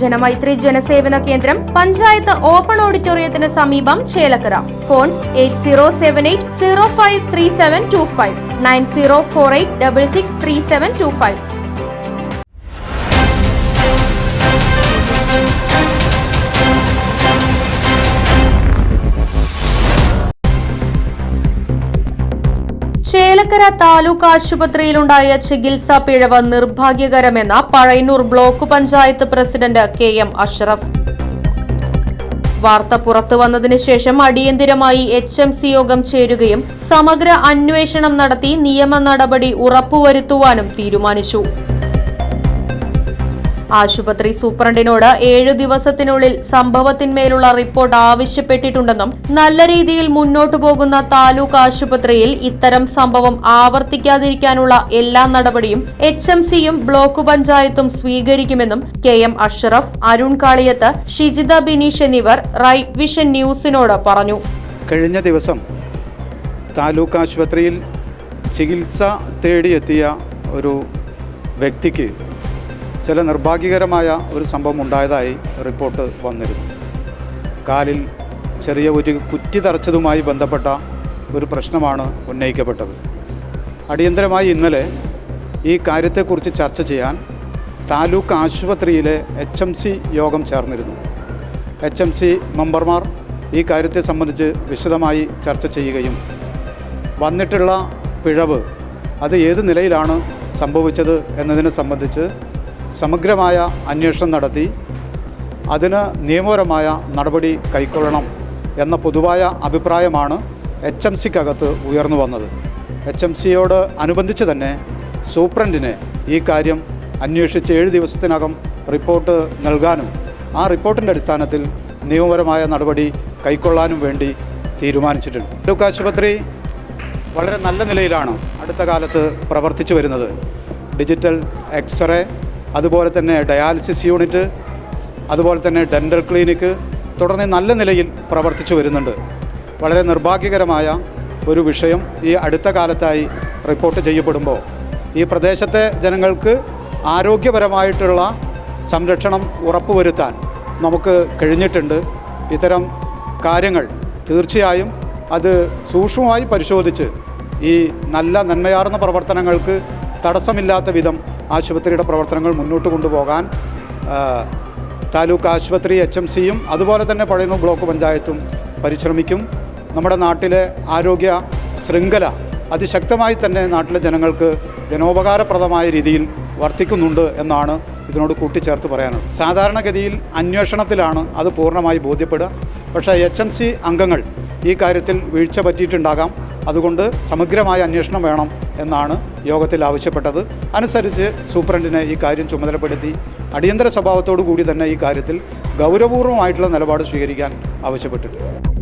ജനമൈത്രി ജനസേവന കേന്ദ്രം പഞ്ചായത്ത് ഓപ്പൺ ഓഡിറ്റോറിയത്തിന് സമീപം Chelakkara. Phone eight zero seven eight zero five three seven two five. Nine zero four eight double six three seven two five. Chelakkara taluk ആശുപത്രിയിലുണ്ടായ ചികിത്സാ പിഴവ് നിർഭാഗ്യകരമെന്ന Pazhayannur block panchayat president K M Ashraf. വാർത്ത പുറത്തു വന്നതിന് ശേഷം അടിയന്തിരമായി H M C യോഗം ചേരുകയും സമഗ്ര അന്വേഷണം നടത്തി നിയമ നടപടി ഉറപ്പുവരുത്തുവാനും തീരുമാനിച്ചു. ആശുപത്രി സൂപ്രണ്ടിനോട് ഏഴു ദിവസത്തിനുള്ളിൽ സംഭവത്തിന്മേലുള്ള റിപ്പോർട്ട് ആവശ്യപ്പെട്ടിട്ടുണ്ടെന്നും നല്ല രീതിയിൽ മുന്നോട്ടു പോകുന്ന താലൂക്ക് ആശുപത്രിയിൽ ഇത്തരം സംഭവം ആവർത്തിക്കാതിരിക്കാനുള്ള എല്ലാ നടപടിയും എച്ച് എം സിയും ബ്ലോക്ക് പഞ്ചായത്തും സ്വീകരിക്കുമെന്നും കെ എം അഷറഫ് അരുൺ കാളിയത്ത് ഷിജിത ബിനീഷ് എന്നിവർ റൈറ്റ് വിഷൻ ന്യൂസിനോട് പറഞ്ഞു. കഴിഞ്ഞ ദിവസം താലൂക്ക് ആശുപത്രിയിൽ ചികിത്സ തേടിയെത്തിയ ഒരു വ്യക്തിക്ക് ചില നിർഭാഗ്യകരമായ ഒരു സംഭവം ഉണ്ടായതായി റിപ്പോർട്ട് വന്നിരുന്നു. കാലിൽ ചെറിയ ഒരു കുറ്റി തറച്ചതുമായി ബന്ധപ്പെട്ട ഒരു പ്രശ്നമാണ് ഉന്നയിക്കപ്പെട്ടത്. അടിയന്തരമായി ഇന്നലെ ഈ കാര്യത്തെക്കുറിച്ച് ചർച്ച ചെയ്യാൻ താലൂക്ക് ആശുപത്രിയിലെ എച്ച് എം സി യോഗം ചേർന്നിരുന്നു. എച്ച് എം സി മെമ്പർമാർ ഈ കാര്യത്തെ സംബന്ധിച്ച് വിശദമായി ചർച്ച ചെയ്യുകയും വന്നിട്ടുള്ള പിഴവ് അത് ഏത് നിലയിലാണ് സംഭവിച്ചത് എന്നതിനെ സംബന്ധിച്ച് സമഗ്രമായ അന്വേഷണം നടത്തി അതിന് നിയമപരമായ നടപടി കൈക്കൊള്ളണം എന്ന പൊതുവായ അഭിപ്രായമാണ് എച്ച് എം സിക്കകത്ത് ഉയർന്നു വന്നത്. എച്ച് എം സിയോട് അനുബന്ധിച്ച് തന്നെ സൂപ്രണ്ടിനെ ഈ കാര്യം അന്വേഷിച്ച് ഏഴ് ദിവസത്തിനകം റിപ്പോർട്ട് നൽകാനും ആ റിപ്പോർട്ടിന്റെ അടിസ്ഥാനത്തിൽ നിയമപരമായ നടപടി കൈക്കൊള്ളാനും വേണ്ടി തീരുമാനിച്ചിട്ടുണ്ട്. താലൂക്ക് ആശുപത്രി വളരെ നല്ല നിലയിലാണ് അടുത്ത കാലത്ത് പ്രവർത്തിച്ചു വരുന്നത്. ഡിജിറ്റൽ എക്സ്റേ അതുപോലെ തന്നെ ഡയാലിസിസ് യൂണിറ്റ് അതുപോലെ തന്നെ ഡെന്റൽ ക്ലിനിക്ക് തുടർന്ന് നല്ല നിലയിൽ പ്രവർത്തിച്ചു വരുന്നുണ്ട്. വളരെ നിർഭാഗ്യകരമായ ഒരു വിഷയം ഈ അടുത്ത കാലത്തായി റിപ്പോർട്ട് ചെയ്യപ്പെടുമ്പോൾ. ഈ പ്രദേശത്തെ ജനങ്ങൾക്ക് ആരോഗ്യപരമായിട്ടുള്ള സംരക്ഷണം ഉറപ്പുവരുത്താൻ നമുക്ക് കഴിഞ്ഞിട്ടുണ്ട്. ഇത്തരം കാര്യങ്ങൾ തീർച്ചയായും അത് സൂക്ഷ്മമായി പരിശോധിച്ച് ഈ നല്ല നന്മയാർന്ന പ്രവർത്തനങ്ങൾക്ക് തടസ്സമില്ലാത്ത വിധം ആശുപത്രിയുടെ പ്രവർത്തനങ്ങൾ മുന്നോട്ട് കൊണ്ടുപോകാൻ താലൂക്ക് ആശുപത്രി എച്ച് എം സിയും അതുപോലെ തന്നെ പഴയന്നൂർ ബ്ലോക്ക് പഞ്ചായത്തും പരിശ്രമിക്കും. നമ്മുടെ നാട്ടിലെ ആരോഗ്യ ശൃംഖല അതിശക്തമായി തന്നെ നാട്ടിലെ ജനങ്ങൾക്ക് ജനോപകാരപ്രദമായ രീതിയിൽ വർത്തിക്കുന്നുണ്ട് എന്നാണ് ഇതിനോട് കൂട്ടിച്ചേർത്ത് പറയാനുള്ളത്. സാധാരണഗതിയിൽ അന്വേഷണത്തിലാണ് അത് പൂർണമായി ബോധ്യപ്പെടുക. പക്ഷേ എച്ച് എം സി അംഗങ്ങൾ ഈ കാര്യത്തിൽ വീഴ്ച പറ്റിയിട്ടുണ്ടാകാം. അതുകൊണ്ട് സമഗ്രമായ അന്വേഷണം വേണം എന്നാണ് യോഗത്തിൽ ആവശ്യപ്പെട്ടത്. അനുസരിച്ച് സൂപ്രണ്ടിനെ ഈ കാര്യം ചുമതലപ്പെടുത്തി അടിയന്തര സ്വഭാവത്തോടു കൂടി തന്നെ ഈ കാര്യത്തിൽ ഗൗരവപൂർവമായിട്ടുള്ള നിലപാട് സ്വീകരിക്കാൻ ആവശ്യപ്പെട്ടിട്ടുണ്ട്.